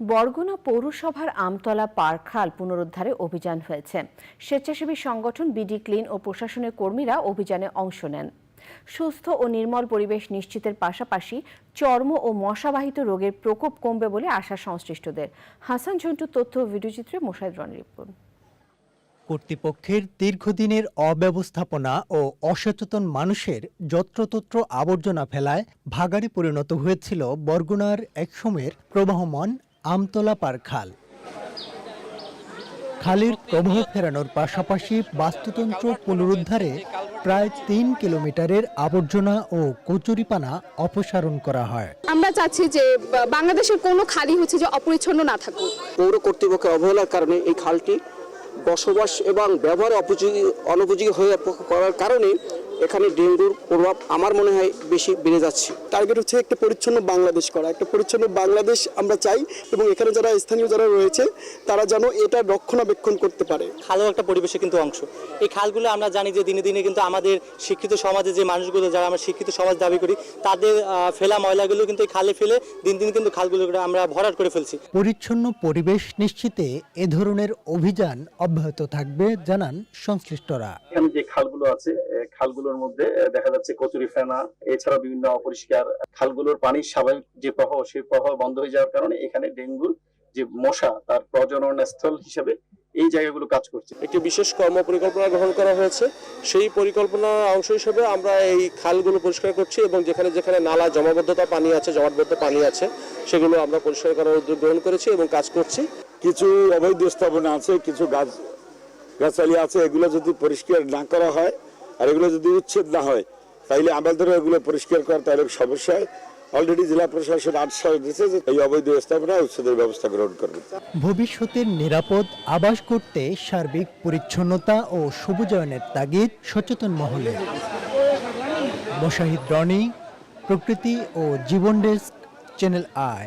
বরগুনা পৌরসভার আমতলা পার্ক খাল পুনরুদ্ধারে অভিযান হয়েছে। স্বেচ্ছাসেবী সংগঠন বিডি ক্লিন ও প্রশাসনের কর্মীরা অভিযানে অংশ নেন। সুস্থ ও নির্মল পরিবেশ নিশ্চিতের পাশাপাশি চর্ম ও মশাবাহিত রোগের প্রকোপ কমবে বলে আশা সংশ্লিষ্টদের। হাসান ঝন্টু তথ্য ভিডিওচিত্রে মোশাহিদ রনির রিপোর্ট। কর্তৃপক্ষের দীর্ঘদিনের অব্যবস্থাপনা ও অসচেতন মানুষের যত্রতত্র আবর্জনা ফেলায় ভাগাড়ে পরিণত হয়েছিল বরগুনার একসময়ের প্রবাহমান আমতলা পার খাল। খালের প্রবাহ ফেরানোর পাশাপাশি বাস্তুতন্ত্র পুনরুদ্ধারে প্রায় তিন কিলোমিটারের আবর্জনা ও কচুরিপানা অপসারণ করা হয়। আমরা চাচ্ছি যে বাংলাদেশের কোনো খালি হচ্ছে যে অপরিচ্ছন্ন না থাকুক। পৌর কর্তৃপক্ষের অবহেলার কারণে এই খালটি বসবাস এবং ব্যবহার অপযোগী অনুপযোগী হয়ে করার কারণে এখানে ডেঙ্গুর প্রভাব আমার মনে হয় বেশি বেড়ে যাচ্ছে। টার্গেট হচ্ছে একটা পরিচ্ছন্ন বাংলাদেশ করা। একটা পরিচ্ছন্ন বাংলাদেশ আমরা চাই এবং এখানে যারা স্থানীয় যারা রয়েছে তারা যেন এটা রক্ষণাবেক্ষণ করতে পারে। খালও একটা পরিবেশের কিন্তু অংশ। এই খালগুলো আমরা জানি যে দিনে দিনে কিন্তু আমাদের শিক্ষিত সমাজে যে মানুষগুলো যারা আমরা শিক্ষিত সমাজ দাবি করি তাদের ফেলা ময়লাগুলো কিন্তু এই খালে ফেলে দিন দিন কিন্তু খালগুলো আমরা ভরাট করে ফেলছি। পরিচ্ছন্ন পরিবেশ নিশ্চিতে এ ধরনের অভিযান অব্যাহত থাকবে জানান সংশ্লিষ্টরা। এখানে যে খালগুলো আছে এ, খালগুলোর মধ্যে দেখা যাচ্ছে কচুরি ফেনা এছাড়া বিভিন্ন অপরিষ্কার খালগুলোর পানির স্বাভাবিক যে প্রবাহ সেই প্রবাহ বন্ধ হয়ে যাওয়ার কারণে এখানে ডেঙ্গুর যে মশা তার প্রজনন স্থল হিসেবে এই জায়গাগুলো কাজ করছে। একটি বিশেষ কর্ম পরিকল্পনা গ্রহণ করা হয়েছে। সেই পরিকল্পনার অংশ হিসেবে আমরা এই খালগুলো পরিষ্কার করছি এবং যেখানে যেখানে নালা জমাবদ্ধতা পানি আছে জমাটবদ্ধ পানি আছে সেগুলো আমরা পরিষ্কার করার উদ্যোগ গ্রহণ করেছি এবং কাজ করছি। কিছু অবৈধ স্থাপনা আছে কিছু গাছ গাছালি আছে এগুলো যদি পরিষ্কার না করা হয় এগুলো যদি উচ্ছেদ না হয়, তাইলে আমাদেরও এগুলো পরিষ্কার করা তাহলে সমস্যা অলরেডি জেলা প্রশাসন আশ্বাস দিয়েছে যে এই অবৈধ স্থাপনা উচ্ছেদের ব্যবস্থা গ্রহণ করবে। ভবিষ্যতের নিরাপদ, আবাস করতে সার্বিক পরিচ্ছন্নতা ও সবুজায়নের তাগিদ সচেতন মহলে। মোশাহিদ রনি, প্রকৃতি ও জীবন ডেস্ক, চ্যানেল আই।